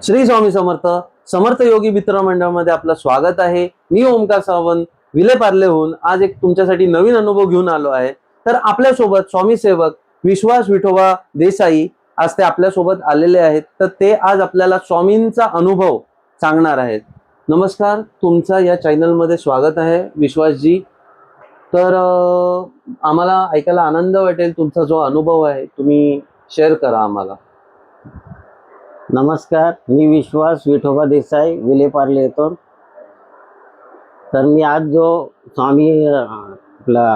श्री स्वामी समर्थ समर्थ योगी मित्र मंडळामध्ये आपलं स्वागत आहे. मी ओमकार सावंत विले पार्लेहून आज एक तुमच्यासाठी नवीन अनुभव घेऊन आलो आहे. तर आपल्यासोबत स्वामी सेवक विश्वास विठोबा देसाई आज ते आपल्यासोबत आलेले आहेत. तर ते आज आपल्याला स्वामींचा अनुभव सांगणार आहेत. नमस्कार तुमचा या चॅनलमध्ये स्वागत आहे विश्वासजी. तर आम्हाला ऐकायला आनंद वाटेल तुमचा जो अनुभव आहे तुम्ही शेअर करा आम्हाला. नमस्कार मी विश्वास विठोबा देसाई विलेपार्ले येतो तर मी आज जो स्वामी आपला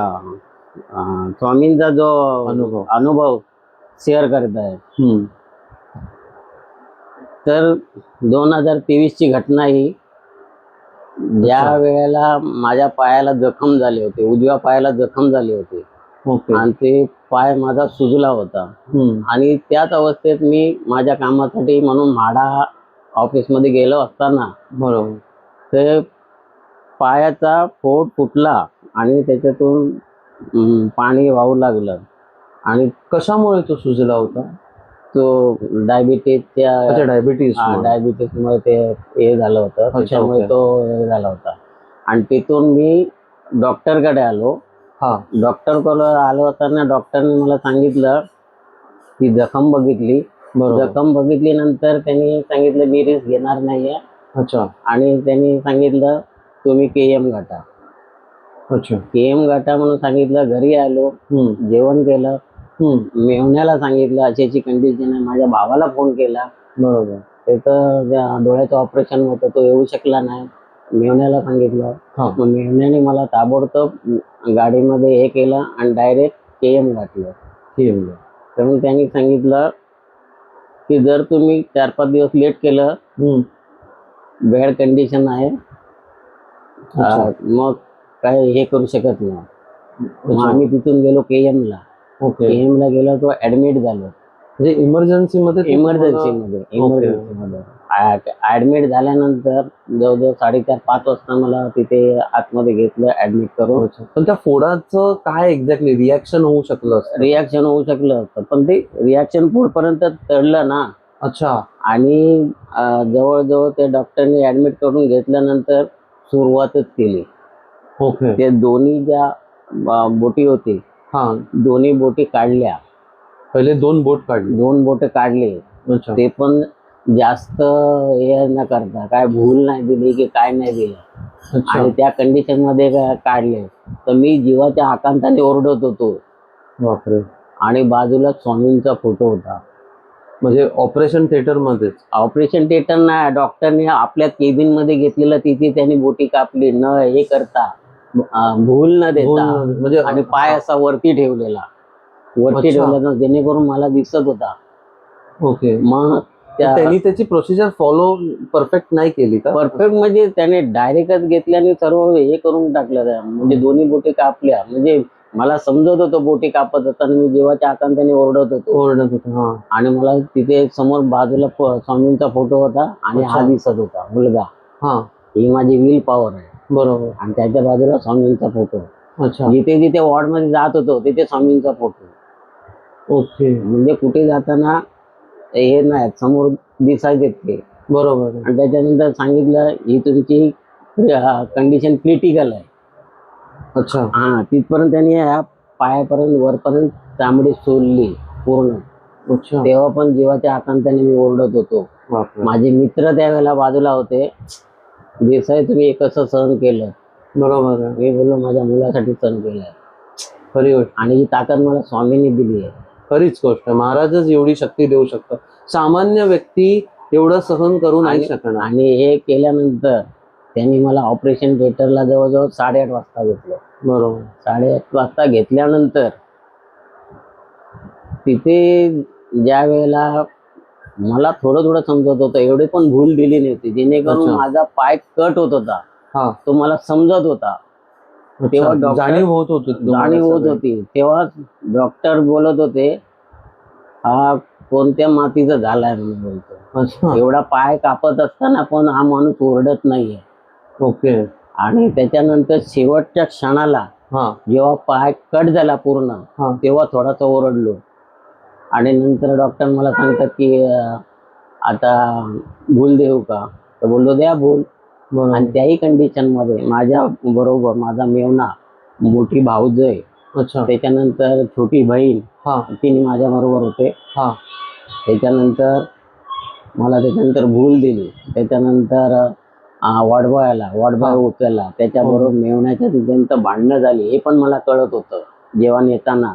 स्वामींचा जो अनुभव. अनुभव शेअर करत आहे. तर दोन हजार तेवीसची घटना ही ज्या. वेळेला माझ्या पायाला जखम झाली होती उजव्या पायाला जखम झाली होती. आणि ते पाय माझा सुजला होता. आणि त्याच अवस्थेत मी माझ्या कामासाठी म्हणून म्हाडा ऑफिसमध्ये गेलो असताना. बरोबर. ते पायाचा फोड फुटला आणि त्याच्यातून पाणी वाहू लागलं. आणि कशामुळे तो सुजला होता? तो डायबिटीजच्या अच्छा डायबिटीस डायबिटीसमुळे ते हे झालं होतं. त्याच्यामुळे. तो हे झाला होता. आणि तिथून मी डॉक्टरकडे आलो. हा. डॉक्टरकडे आलो असताना डॉक्टरने मला सांगितलं की जखम बघितली. जखम बघितल्यानंतर त्यांनी सांगितलं मी रिस्क घेणार नाहीये. अच्छा. आणि त्यांनी सांगितलं तुम्ही के एम गाठा अच्छा. के एम गाठा म्हणून सांगितलं घरी आलो जेवण केलं. मेवण्याला सांगितलं अशी अशी कंडिशन आहे. माझ्या भावाला फोन केला. बरोबर. त्याचं डोळ्याचं ऑपरेशन होतं तो येऊ शकला नाही. मेवण्याला सांगितलं. मग मेवण्याने मला ताबडतोब गाडीमध्ये हे केलं आणि डायरेक्ट के एम गाठलं ठीक आहे. तर मग त्यांनी सांगितलं की जर तुम्ही चार पाच दिवस लेट केलं बॅड कंडिशन आहे मग काय हे करू शकत नाही. मग. आम्ही तिथून गेलो के एम ला. ओके के एम ला गेलो तो ऍडमिट झालो. म्हणजे इमर्जन्सी मध्ये इमर्जन्सी मध्ये इमर्जन्सी मध्ये. ऍडमिट झाल्यानंतर जवळजवळ साडेचार पाच वाजता मला तिथे आतमध्ये घेतलं ऍडमिट करून. पण त्या फोडाचं काय एक्झॅक्टली रिॲक्शन होऊ शकलं रिॲक्शन होऊ शकलं असतं पण ते रिॲक्शन पुढपर्यंत चढलं ना. अच्छा. आणि जवळजवळ ते डॉक्टरने ऍडमिट करून घेतल्यानंतर सुरुवातच केली. ओके. ते दोन्ही ज्या बोटी होती हा. दोन्ही बोटी काढल्या. पहिले दोन बोट काढले. दोन बोट काढले. अच्छा. ते पण जास्त हे न करता काय भूल नाही दिली की काय नाही दिलं. आणि त्या कंडिशनमध्ये काढले. तर मी जीवाच्या आकांताने ओरडत होतो. बापरे. आणि बाजूला स्वामींचा फोटो होता. म्हणजे ऑपरेशन थिएटर मध्येच? ऑपरेशन थिएटर नाही डॉक्टरने आपल्या केबिनमध्ये घेतलेलं तिथे त्यांनी बोटी कापली. न हे करता भूल न देता. म्हणजे आणि पाय असा वरती ठेवलेला. वरती अच्छा. जेणेकरून मला दिसत होता. ओके. मग त्या त्यांनी त्याची प्रोसिजर फॉलो परफेक्ट नाही केली का? परफेक्ट म्हणजे त्याने डायरेक्टच घेतले आणि सर्व हे करून टाकलं त्या. म्हणजे दोन्ही बोटी कापल्या. म्हणजे मला समजत होतं बोटी कापत असताना मी जीवाच्या आकांताने ओरडत होतो. ओरडत होते हा. आणि मला तिथे समोर बाजूला फ- स्वामींचा फोटो होता आणि हा अच्छा. दिसत होता मुलगा. हा. ही माझी विल पॉवर आहे. बरोबर. आणि त्याच्या बाजूला स्वामींचा फोटो अच्छा. जिथे जिथे वॉर्डमध्ये जात होतो तिथे स्वामींचा फोटो ओके. म्हणजे कुठे जाताना हे नाही समोर दिसायचे ते. बरोबर. आणि त्याच्यानंतर सांगितलं ही तुमची कंडिशन क्रिटिकल आहे. अच्छा. हा तिथपर्यंत त्यांनी ह्या पायापर्यंत वरपर्यंत चामडी सोलली पूर्ण. अच्छा. तेव्हा पण जीवाच्या आकांताने मी ओरडत होतो. माझे मित्र त्यावेळेला बाजूला होते. देसाई तुम्ही कसं सहन केलं? बरोबर. मी बोललो माझ्या मुलासाठी सहन केलंय खरी गोष्ट. आणि ही ताकद मला स्वामींनी दिली आहे. खरीच गोष्ट महाराजच एवढी शक्ती देऊ शकतात सामान्य व्यक्ती एवढं सहन करू नाही शकणार. आणि हे केल्यानंतर त्यांनी मला ऑपरेशन थिएटरला जवळजवळ साडेआठ वाजता घेतलं. बरोबर. साडेआठ वाजता घेतल्यानंतर तिथे ज्या वेळेला मला थोडं थोडं समजत होतं एवढी पण भूल दिली नव्हती. जेणेकरून. माझा पाय कट होत होता. हा. तो मला समजत होता. तेव्हा जाणीव होत होती जाणीव होत. होती. तेव्हा डॉक्टर बोलत होते हा कोणत्या मातीचा झालाय म्हणून बोलतो. एवढा पाय कापत असताना पण हा माणूस ओरडत नाहीये. ओके. आणि त्याच्यानंतर शेवटच्या क्षणाला हा. जेव्हा पाय कट झाला पूर्ण हा. तेव्हा थोडासा ओरडलो. आणि नंतर डॉक्टर मला सांगतात की आता भूल देऊ का? तर बोललो द्या भूल. आणि त्याही कंडिशनमध्ये माझ्या बरोबर माझा मेवना मोठी भाऊज आहे अच्छा. त्याच्यानंतर छोटी बहीण हा. तिने माझ्या बरोबर होते. हा. त्याच्यानंतर मला त्याच्यानंतर भूल दिली. त्याच्यानंतर वॉर्डबॉय हा. उचलला. त्याच्याबरोबर मेवण्याच्या त्यांचं भांडणं झाली. हे पण मला कळत होतं. जेव्हा नेताना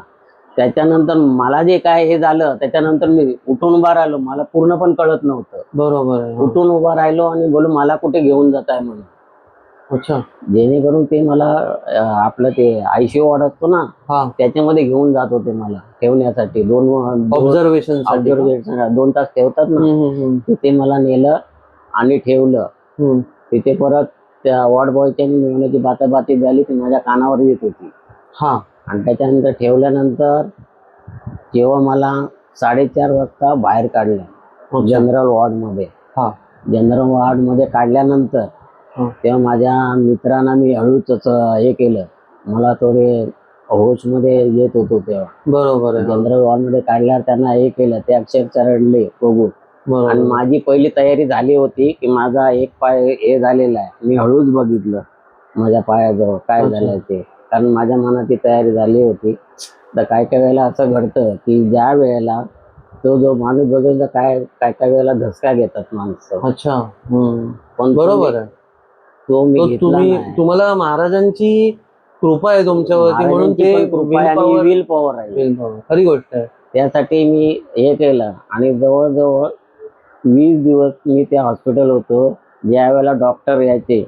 त्याच्यानंतर मला जे काय हे झालं त्याच्यानंतर मी उठून उभा राहिलो. मला पूर्ण पण कळत नव्हतं. बरोबर आहे हा. उठून उभा राहिलो आणि बोलू मला कुठे घेऊन जात आहे म्हणून? अच्छा. जेणेकरून ते मला अं, आपलं ते आयसीयू वॉर्ड असतो ना हा. त्याच्यामध्ये घेऊन जात होते मला ठेवण्यासाठी. दोन दोन- ऑब्झर्वेशन observation- दोन तास ठेवतात ना तिथे मला नेलं आणि ठेवलं. तिथे परत त्या वॉर्ड बॉयच्या मिळवण्याची बाताबाती झाली ती माझ्या कानावर येत होती. हा. आणि त्याच्यानंतर ठेवल्यानंतर जेव्हा मला साडेचार वाजता बाहेर काढलं जनरल वॉर्डमध्ये हा. जनरल वॉर्डमध्ये काढल्यानंतर. तेव्हा माझ्या मित्रांना मी हळूच हे केलं. मला थोडे होशमध्ये येत होतो तेव्हा. बरोबर. जनरल वॉर्डमध्ये काढल्यावर त्यांना हे केलं ते अक्षरशः रडले बघून. आणि माझी पहिली तयारी झाली होती की माझा एक पाय हे झालेला आहे. मी हळूच बघितलं माझ्या पायाजवळ काय. झालं ते. कारण माझ्या मनात ती तयारी झाली होती. तर काय काय वेळेला असं घडतं की ज्या वेळेला तो जो माणूस बघेल तर काय काय काय वेळेला धसका घेतात माणसं. अच्छा. पण बरोबर आहे. तो मी तो घेतला तुम्ही नाही. तुम्हाला महाराजांची कृपा आहे तुमच्यावरती म्हणून महाराजांची ते पण कृपा आहे आणि willpower- विल पॉवर आहे. willpower. खरी गोष्ट आहे. त्यासाठी मी हे केलं आणि जवळजवळ वीस दिवस मी त्या हॉस्पिटल होतो. ज्या वेळेला डॉक्टर यायचे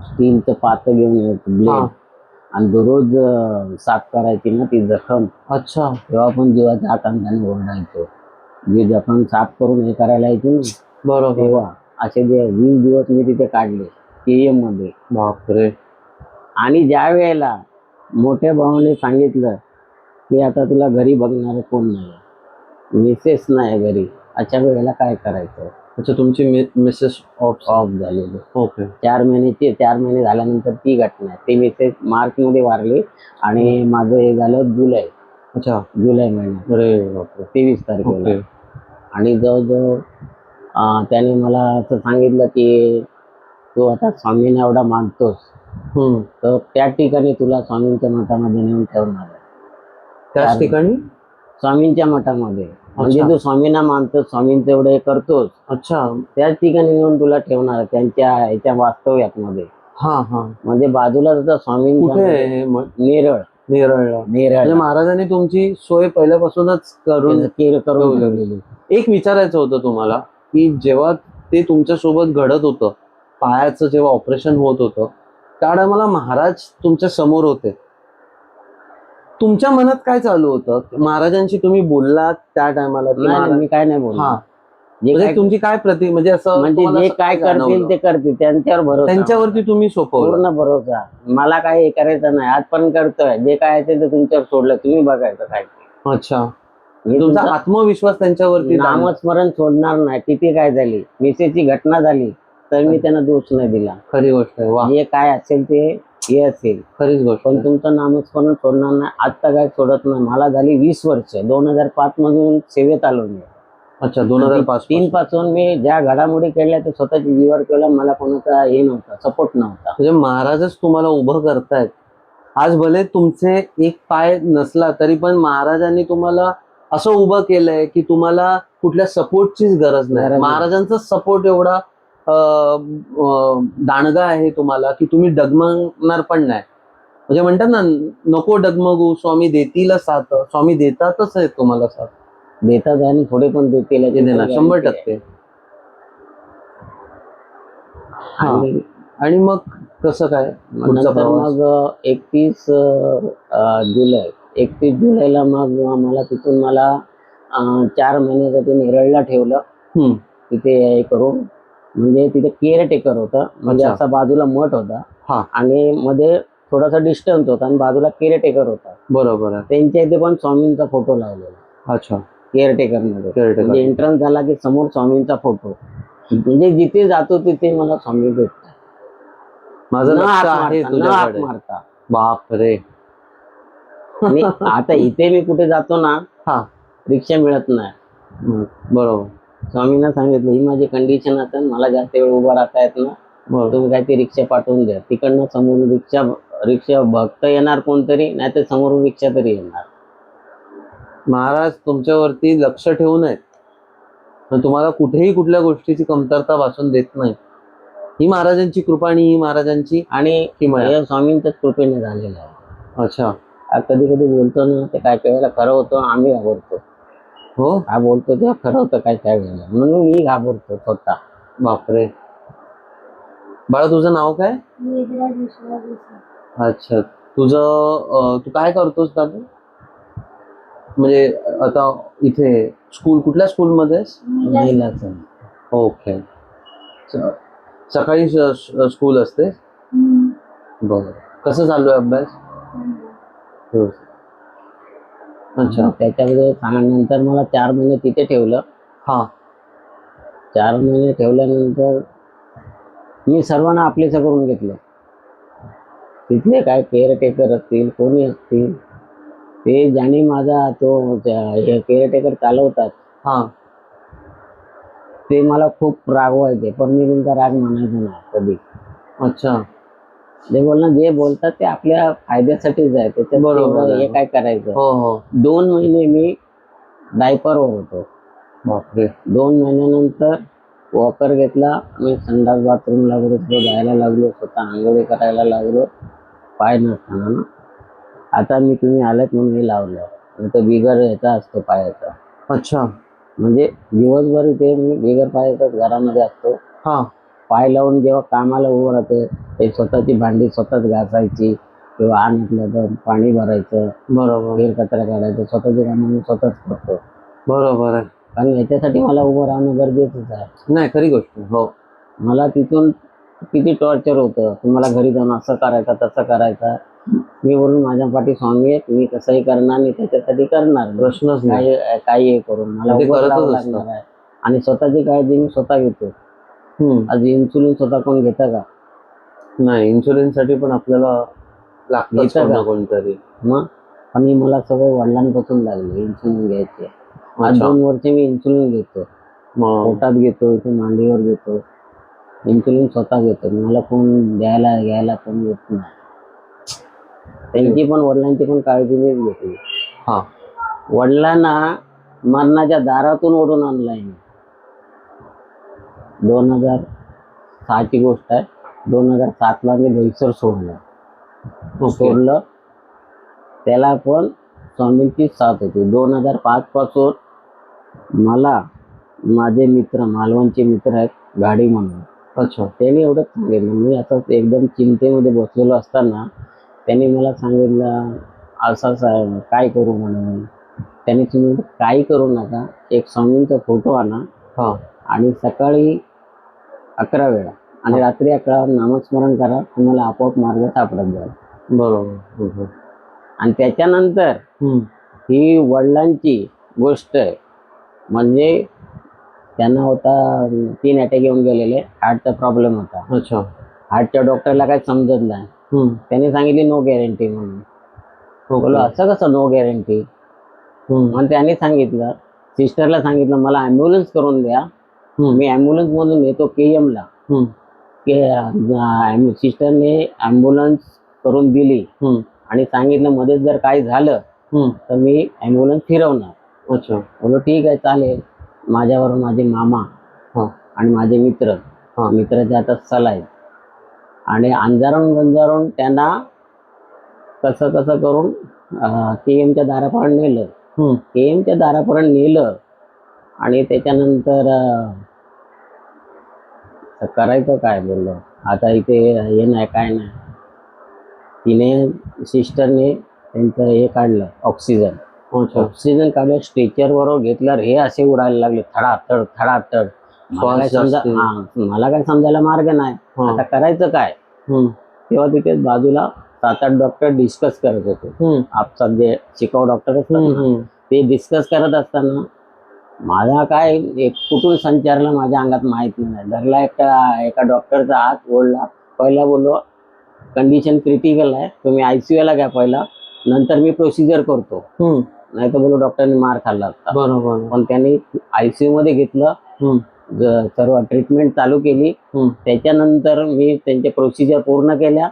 स्टीलचं पातं घेऊन यायचं. हा. ब्लेड. आणि दररोज साफ करायची ना ती जखम. अच्छा. तेव्हा पण जीवाच्या आकांताने ओरडायचो. जी जखम साफ करून हे करायला यायची ना बरोबर. तेव्हा असे जे वीस दिवस मी तिथे काढले केएममध्ये. बापरे. आणि ज्या वेळेला मोठ्या भावाने सांगितलं की आता तुला घरी बघणार कोण नाही मिसेस नाही घरी. अशा वेळेला काय करायचं? अच्छा तुमची मिसेस ऑफ ऑफ झालेली. ओके चार महिन्याची चार महिने झाल्यानंतर ती घटना आहे. ती मिसेस मार्च मध्ये वारली आणि माझं हे झालं जुलै. अच्छा. जुलै अरे बापरे. तेवीस तारखेला. आणि जवळजवळ त्याने मला असं सांगितलं की तू आता स्वामींना एवढा मानतोस. तर त्या ठिकाणी तुला स्वामींच्या मठामध्ये नेऊन ठेवणार त्याच. ठिकाणी? स्वामींच्या मठामध्ये. म्हणजे. तू स्वामींना मानतोस स्वामींचं एवढं हे करतोस. अच्छा. त्याच ठिकाणी नेऊन तुला ठेवणार त्यांच्या ह्याच्या वास्तव्यात मध्ये हा हा. म्हणजे बाजूला जसं कुठे स्वामींच्या आहे हे म- नेरळ. नेरळला? म्हणजे नेरळ महाराजांनी तुमची सोय पहिल्यापासूनच करून केर करून ठेवलेली. ठेवलेली. एक विचारायचं होतं तुम्हाला की जेव्हा ते तुमच्यासोबत घडत होतं पायाचं जेव्हा ऑपरेशन होत होतं त्या टायमाला महाराज तुमच्यासमोर होते. तुमच्या मनात काय चालू होतं? महाराजांशी तुम्ही बोललात त्या टायमाला मी काय नाही बोललो. हा. म्हणजे काय तुमची काय प्रति म्हणजे असं म्हणजे जे काय करतील? ते करतील त्यांच्यावर भरोसा. त्यांच्यावरती तुम्ही सोपवलं. पूर्ण भरोसा. मला काही हे करायचं नाही. आज पण करतोय. जे काय ते तुमच्यावर सोडलं. तुम्ही बघायचं काय. अच्छा. तुमचा आत्मविश्वास त्यांच्यावरती. नामस्मरण सोडणार नाही. किती काय झाली? मिसेसची घटना झाली तर मी त्यांना दोष नाही दिला. खरी गोष्ट जे काय असेल ते हे असेल खरीच गोष्ट पण. तुमचं नामस्मरण सोडणार नाही. आता काय सोडत नाही. मला झाली वीस वर्ष. दोन हजार पाच मधून सेवेत आलो मी. अच्छा दोन हजार पाच तीन पासून. मी ज्या घडामोडी केल्या ते स्वतःच्या जीवावर केलं मला कोणाचा हे नव्हता सपोर्ट नव्हता. म्हणजे महाराजच तुम्हाला उभं करतायत. आज भले तुमचे एक पाय नसला तरी पण महाराजांनी तुम्हाला असं उभं केलंय की तुम्हाला कुठल्या सपोर्टचीच गरज नाही. महाराजांचा सपोर्ट एवढा दांडगा आहे तुम्हाला की तुम्ही डगमगणार पण नाही म्हणजे म्हणतात ना नको डगमगू स्वामी देतील साथ स्वामी देतातच आहेत तुम्हाला साथ देतात आणि थोडे पण देतील देणार शंभर आहे. टक्के. आणि मग कसं काय? मग एकतीस जुलै एकतीस जुलैला मग मला तिथून मला चार महिन्यासाठी नेरळला ठेवलं. तिथे हे करून म्हणजे तिथे केअर टेकर होता. म्हणजे अच्छा. असा बाजूला मठ होता. हा. आणि मध्ये थोडासा डिस्टन्स होता आणि बाजूला केअर टेकर होता. बरोबर आहे. त्यांच्या इथे पण स्वामींचा फोटो लावलेला. अच्छा. केअर टेकरमध्ये. Caretaker. म्हणजे एंट्रन्स झाला की समोर स्वामींचा फोटो म्हणजे जिथे जातो तिथे मला स्वामी भेटतात. माझं न लक्ष हाक आहे मारता, न हाक तुझ्याकडे. मारता बाप रे आणि आता इथे मी कुठे जातो ना हा. रिक्षा मिळत नाही. बरोबर. स्वामींना सांगितलं ही माझी कंडिशन आता मला जास्त वेळ उभा राहता येत ना तुम्ही काय ती रिक्षा पाठवून द्या. तिकडनं समोरून रिक्षा रिक्षा भक्त येणार कोणतरी नाही तर समोरून रिक्षा तरी येणार. महाराज तुमच्यावरती लक्ष ठेवून आहेत पण तुम्हाला कुठेही कुठल्या गोष्टीची कमतरता भासून देत नाही. ही महाराजांची कृपा आणि ही महाराजांची आणि हे स्वामींच्याच कृपेने झालेलं आहे. अच्छा. कधी कधी बोलतो ना ते काय काय खरं होतं आम्ही घाबरतो. हो. हा बोलतो तेव्हा खरं होतं काय काय वेळेला म्हणून मी घाबरतो स्वतः. बापरे. बाळा तुझं नाव काय? वेदराज विश्वास देसाई. अच्छा. तुझं अं, तू काय करतोस दादा? म्हणजे आता इथे स्कूल कुठल्या स्कूलमध्ये महिला महिलाचं ओके. स- सकाळी स्कूल असते? हम्म. बरं. कसं चालू आहे अभ्यास? व्यवस्थित. अच्छा. त्याच्यामध्ये सांगण्यानंतर मला चार महिने तिथे ठेवलं. हा. चार महिने ठेवल्यानंतर मी सर्वांना आपलेसं करून घेतलं. तिथले काय केअरटेकर असतील कोणी असतील ते ज्याने माझा तो केअरटेकर चालवतात. हा. ते मला खूप रागवायचे पण मी त्यांचा राग मानायचो नाही कधी. अच्छा. ते बोलणं जे बोलतात ते आपल्या फायद्यासाठीच आहे त्याच्यात बरोबर. हे काय करायचं? हो हो. दोन महिने मी डायपरवर होतो. बापरे. दोन महिन्यानंतर वॉकर घेतला मी संडास बाथरूमला वगैरे सुद्धा जायला लागलो स्वतः आंघोळी करायला लागलो पाय नसताना ना. आता मी तुम्ही आलात म्हणून हे लावलं. नाही तर बिगर याचा असतो पायाचा. अच्छा. म्हणजे दिवसभर इथे मी बिगर पायाचाच घरामध्ये असतो. हा. पाय लावून जेव्हा कामाला उभं राहतं ते स्वतःची भांडी स्वतःच घासायची किंवा आणलं तर पाणी भरायचं बरोबर. फेर कचरा काढायचं स्वतःची कामं मी स्वतःच करतो. बरोबर आहे. कारण याच्यासाठी मला उभं राहणं गरजेचंच आहे. नाही खरी गोष्ट. हो. मला तिथून किती टॉर्चर होतं तुम्हाला घरी जाऊन असं करायचं तसं करायचं. मी बोलून माझ्या पाठी स्वामी आहेत मी कसंही करणार आणि त्याच्यासाठी करणार प्रश्नच नाही. काही हे करून. मला उभं राहावं. लागणार आहे. आणि स्वतःची काळजी मी स्वतः घेतो. आज इन्सुलिन स्वतः कोण घेतं का? नाही इन्शुरन्ससाठी पण आपल्याला लागतं घेतं कोण ना का? कोणतरी. मग? आणि मला सगळं वडिलांपासून लागले इन्सुलिन घ्यायचे. आज अच्छा. दोन वर्ष मी इन्सुलिन घेतो. मग? पोटात घेतो इथे मांडीवर घेतो. इन्सुलिन स्वतः घेतो. मला कोण द्यायला घ्यायला कोण येत नाही. त्यांची पण वडिलांची पण काळजी मीच घेतली. हा. वडिलांना मरणाच्या दारातून ओढून आणलाय मी. दोन हजार सहाची गोष्ट आहे. दोन हजार सातला मी दहिसर सोडलं. सोडलं. त्याला पण स्वामींची साथ होती. दोन हजार पाच पासून मला माझे मित्र मालवणचे मित्र आहेत गाडी म्हणून. अच्छा. त्यांनी एवढंच सांगितलं. मी असंच एकदम चिंतेमध्ये बसलेलो असताना त्यांनी मला सांगितलं असं असं आहे काय करू म्हणून? त्यांनी तुम्ही काही करू नका. एक स्वामींचा फोटो आणा हा. आणि सकाळी अकरा वेळा आणि रात्री अकरा नामस्मरण करा तुम्हाला आपोआप मार्ग सापडत जाईल बरोबर. आणि त्याच्यानंतर. ही वडिलांची गोष्ट आहे म्हणजे त्यांना होता तीन अटॅक येऊन गेलेले हार्टचा प्रॉब्लेम होता अच्छा हार्टच्या डॉक्टरला काही समजत नाही. त्यांनी सांगितली नो गॅरंटी म्हणून. बोलो असं कसं नो गॅरंटी. मग त्यांनी सांगितलं सिस्टरला सांगितलं मला ॲम्ब्युलन्स करून द्या. मी ॲम्ब्युलन्स मधून येतो के हम्म. की सिस्टरने ॲम्ब्युलन्स करून दिली. हम्म. आणि सांगितलं मध्ये जर काही झालं. तर मी ॲम्ब्युलन्स फिरवणार. अच्छा. बोलो ठीक आहे चालेल. माझ्यावर माझे मामा हा. आणि माझे मित्र. हा. मित्राचे आता सला आहेत आणि अंजारून गंजारून त्यांना कसं कसं करून के एमच्या दारापर्यंत नेलं. के एमच्या दारापर्यंत नेलं. आणि त्याच्यानंतर तर करायचं काय बोललो? आता इथे हे नाही काय नाही. तिने सिस्टरने त्यांचं हे काढलं ऑक्सिजन. ऑक्सिजन काढलं स्ट्रेचर बरोबर घेतल्यावर हे असे उडायला लागले थडाथड थडाथड. समजा मला काय समजायला मार्ग नाही. आता करायचं काय. तेव्हा तिथे बाजूला सात आठ डॉक्टर डिस्कस करत होते. आपसात जे शिकाऊ डॉक्टर असतात. ते डिस्कस करत असताना माझा काय एक कुठून संचारला माझ्या अंगात माहीत नाही. धरला एका एका डॉक्टरचा हात ओढला. पहिला बोललो कंडिशन क्रिटिकल आहे. तुम्ही आय सी ला घ्या पहिला. नंतर मी प्रोसिजर करतो. नाही तर बोलू डॉक्टरने मार खाल्ला असता बरोबर. पण त्यांनी आयसीयू मध्ये घेतलं. सर्व ट्रीटमेंट चालू केली. त्याच्यानंतर मी त्यांच्या प्रोसिजर पूर्ण केल्या.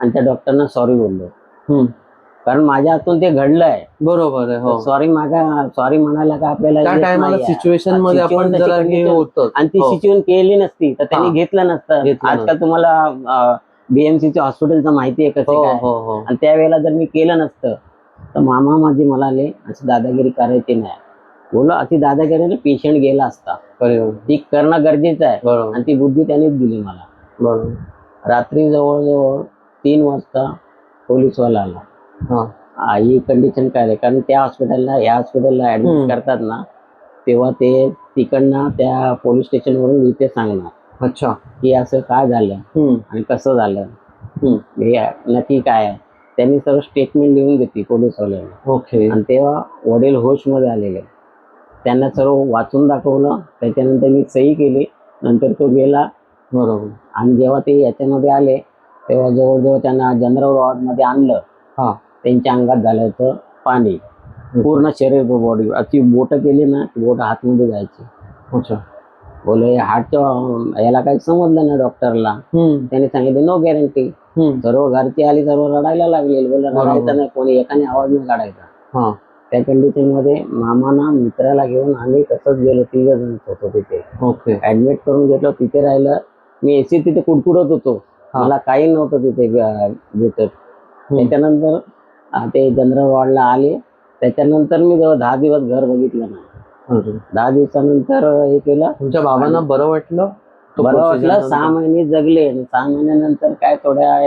आणि त्या डॉक्टरना सॉरी बोललो. कारण माझ्या हातून ते घडलंय. बरोबर आहे हो. सॉरी मागा सॉरी म्हणायला का आपल्याला त्या येत टायमाला नाहीये. सिच्युएशनमध्ये आपण Situation जरा तशी हे condition- होतं आणि ती हो. सिच्युएशन केली नसती तर त्यांनी हा. घेतलं नसतं. घेतलं आजकाल तुम्हाला बीएमसीच्या हॉस्पिटलचं माहिती आहे कसं हो काय? हो हो. आणि त्यावेळेला जर मी केलं नसतं तर मामा माझे म्हणाले अशी दादागिरी करायची नाही. बोलो अशी दादागिरी पेशंट गेला असता. ती करणं गरजेचं आहे. बरोबर. आणि ती बुद्धी त्यांनीच दिली मला. बरोबर. रात्री जवळजवळ तीन वाजता पोलीसवाला आला. हा. हा, कंडिशन काय आहे? कारण त्या हॉस्पिटलला या हॉस्पिटलला ऍडमिट. करतात ना तेव्हा ते तिकडनं त्या पोलीस स्टेशनवरून इथे सांगणार. अच्छा. की असं काय झालं आणि कसं झालं. हे नक्की काय आहे? त्यांनी सर्व स्टेटमेंट लिहून घेतली पोलीसवाल्याने. ओके. आणि तेव्हा वडील होशमध्ये आलेले. त्यांना सर्व वाचून दाखवलं. त्याच्यानंतर मी सही केली. नंतर तो गेला. बरोबर. आणि जेव्हा ते याच्यामध्ये आले तेव्हा जवळजवळ त्यांना जनरल वॉर्डमध्ये आणलं. हा. त्यांच्या अंगात झालं होतं पाणी. पूर्ण शरीर बॉडी अशी बोटं केली ना बोट हातमध्ये जायची. अच्छा. बोले हार्टच्या याला काही समजलं ना डॉक्टरला. त्याने सांगितले नो गॅरंटी. सर्व घरची आली सर्व रडायला लागले. बोले. रडायचं नाही कोणी एकाने आवाज नाही काढायचा. हा. त्या कंडिशनमध्ये मामाना मित्राला घेऊन आम्ही तसंच गेलो तिघ जण होतो तिथे. ओके. ऍडमिट करून घेतलं तिथे राहिलं. मी एसी तिथे कुडकुडत होतो. मला काही नव्हतं तिथे भेटत. त्याच्यानंतर ते जनरल वॉर्डला आले. त्याच्यानंतर मी जवळ दहा दिवस घर बघितलं नाही. दहा दिवसानंतर हे केलं. तुमच्या बाबांना बरं वाटलं? बरं वाटलं? सहा महिने जगले. आणि सहा महिन्यानंतर काय थोड्या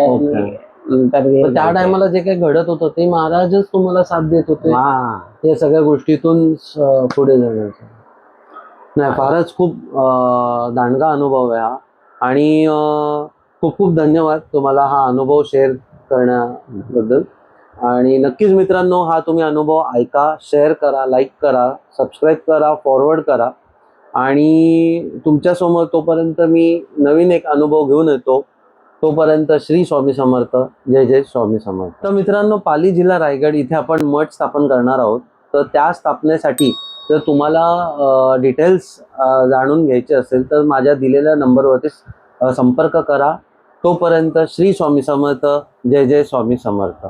नंतर त्या. टायमाला जे काही घडत होतं ते महाराजच तुम्हाला साथ देत होते. हा. या सगळ्या गोष्टीतून पुढे जाण्याचं. नाही फारच खूप दांडगा अनुभव आहे हा. आणि खूप खूप धन्यवाद तुम्हाला हा अनुभव शेअर करण्याबद्दल. आणि नक्कीच मित्रांनो हा तुम्ही अनुभव ऐका शेअर करा लाईक करा सबस्क्राईब करा फॉरवर्ड करा. आणि तुमच्यासमोर तोपर्यंत मी नवीन एक अनुभव घेऊन येतो. तोपर्यंत श्री स्वामी समर्थ जय जय स्वामी समर्थ. तर मित्रांनो पाली जिल्हा रायगड इथे आपण मठ स्थापन करणार आहोत. तर त्या स्थापनेसाठी जर तुम्हाला डिटेल्स जाणून घ्यायचे असेल तर माझ्या दिलेल्या नंबरवरती संपर्क करा. तोपर्यंत श्री स्वामी समर्थ जय जय स्वामी समर्थ.